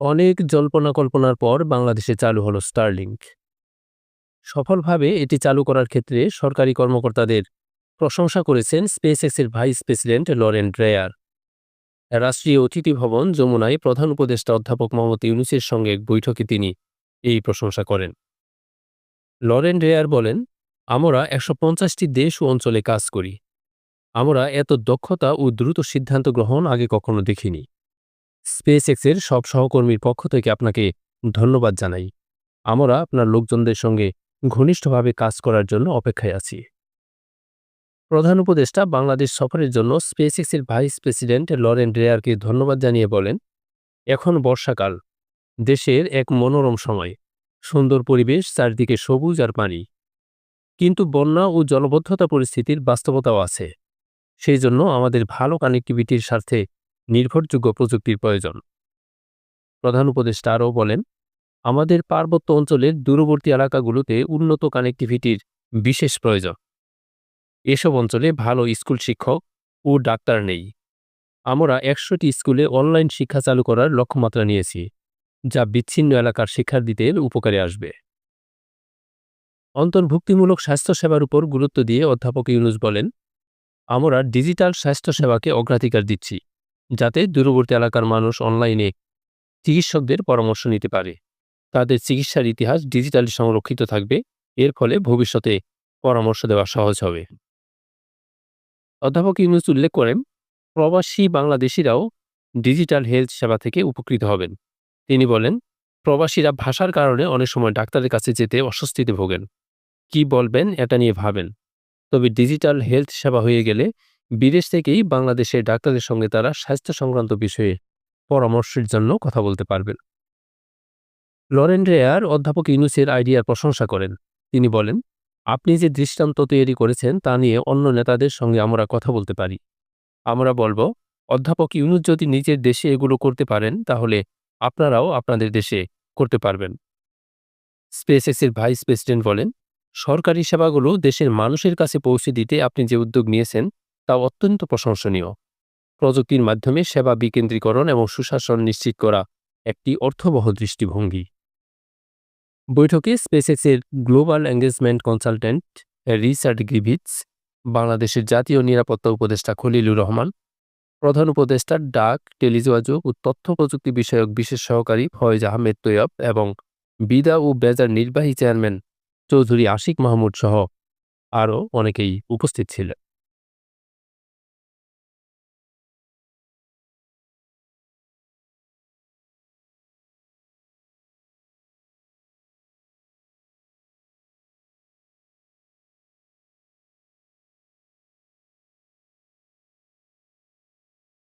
অনেক জল্পনা কল্পনার পর বাংলাদেশে চালু হলো স্টারলিংক সফলভাবে এটি চালু করার ক্ষেত্রে সরকারি কর্মকর্তাদের প্রশংসা করেছেন স্পেস স্পেসএক্সের ভাইস প্রেসিডেন্ট লরেন ড্রেয়ার রাষ্ট্রীয় অতিথি ভবন যমুনায় প্রধান উপদেষ্টা অধ্যাপক মোহাম্মদ ইউনুসের সঙ্গে এক বৈঠকে তিনি এই প্রশংসা করেন। লরেন ড্রেয়ার বলেন, আমরা একশো পঞ্চাশটি দেশ ও অঞ্চলে কাজ করি। আমরা এত দক্ষতা ও দ্রুত সিদ্ধান্ত গ্রহণ আগে কখনো দেখিনি। স্পেসএক্সের সব সহকর্মীর পক্ষ থেকে আপনাকে ধন্যবাদ জানাই। আমরা আপনার লোকজনদের সঙ্গে ঘনিষ্ঠভাবে কাজ করার জন্য অপেক্ষায় আছি। প্রধান উপদেষ্টা বাংলাদেশ সফরের জন্য স্পেস এক্সের ভাইস প্রেসিডেন্ট লরেন ড্রেয়ারকে ধন্যবাদ জানিয়ে বলেন, এখন বর্ষাকাল। দেশের এক মনোরম সময়। সুন্দর পরিবেশ, চারদিকে সবুজ আর পানি। কিন্তু বন্যা ও জলবদ্ধতা পরিস্থিতির বাস্তবতাও আছে। সেই জন্য আমাদের ভালো কানেক্টিভিটির স্বার্থে নির্ভরযোগ্য প্রযুক্তির প্রয়োজন। প্রধান উপদেষ্টা আরও বলেন, আমাদের পার্বত্য অঞ্চলের দূরবর্তী এলাকাগুলোতে উন্নত কানেক্টিভিটির বিশেষ প্রয়োজন। এসব অঞ্চলে ভালো স্কুল শিক্ষক ও ডাক্তার নেই। আমরা একশোটি স্কুলে অনলাইন শিক্ষা চালু করার লক্ষ্যমাত্রা নিয়েছি, যা বিচ্ছিন্ন এলাকার শিক্ষার্থীদের উপকারে আসবে। অন্তর্ভুক্তিমূলক স্বাস্থ্যসেবার উপর গুরুত্ব দিয়ে অধ্যাপক ইউনুস বলেন, আমরা ডিজিটাল স্বাস্থ্যসেবাকে অগ্রাধিকার দিচ্ছি। যাতে দূরবর্তী এলাকার মানুষ অনলাইনে চিকিৎসকদের পরামর্শ নিতে পারে। তাদের চিকিৎসার ইতিহাস ডিজিটালি সংরক্ষিত থাকবে, এর ফলে ভবিষ্যতে পরামর্শ দেওয়া সহজ হবে। অধ্যাপক ইউনুস উল্লেখ করেন, প্রবাসী বাংলাদেশিরাও ডিজিটাল হেলথ সেবা থেকে উপকৃত হবেন। তিনি বলেন, প্রবাসীরা ভাষার কারণে অনেক সময় ডাক্তারের কাছে যেতে অস্বস্তিতে ভোগেন। কি বলবেন এটা নিয়ে ভাবেন। তবে ডিজিটাল হেলথ সেবা হয়ে গেলে বিদেশ থেকেই বাংলাদেশের ডাক্তারের সঙ্গে তারা স্বাস্থ্য সংক্রান্ত বিষয়ে পরামর্শের জন্য কথা বলতে পারবেন। লরেন রেয়ার অধ্যাপক ইউনুসের আইডিয়ার প্রশংসা করেন। তিনি বলেন, আপনি যে দৃষ্টান্ত তৈরি করেছেন তা নিয়ে অন্য নেতাদের সঙ্গে আমরা কথা বলতে পারি। আমরা বলব, অধ্যাপক ইউনুস যদি নিজের দেশে এগুলো করতে পারেন, তাহলে আপনারাও আপনাদের দেশে করতে পারবেন। স্পেসএক্সের ভাইস প্রেসিডেন্ট বলেন, সরকারি সেবাগুলো দেশের মানুষের কাছে পৌঁছে দিতে আপনি যে উদ্যোগ নিয়েছেন তা অত্যন্ত প্রশংসনীয়। প্রযুক্তির মাধ্যমে সেবা বিকেন্দ্রীকরণ এবং সুশাসন নিশ্চিত করা একটি অর্থবহ দৃষ্টিভঙ্গি। বৈঠকে স্পেসএক্সের গ্লোবাল এঙ্গেজমেন্ট কনসালটেন্ট রিচার্ড গ্রিভিটস, বাংলাদেশের জাতীয় নিরাপত্তা উপদেষ্টা খলিলুর রহমান, প্রধান উপদেষ্টা ডাক, টেলিযোগাযোগ ও তথ্য প্রযুক্তি বিষয়ক বিশেষ সহকারী ফয়েজ আহমেদ তৈয়ব এবং বিদা ও বেজার নির্বাহী চেয়ারম্যান চৌধুরী আশিক মাহমুদ সহ আরও অনেকেই উপস্থিত ছিলেন।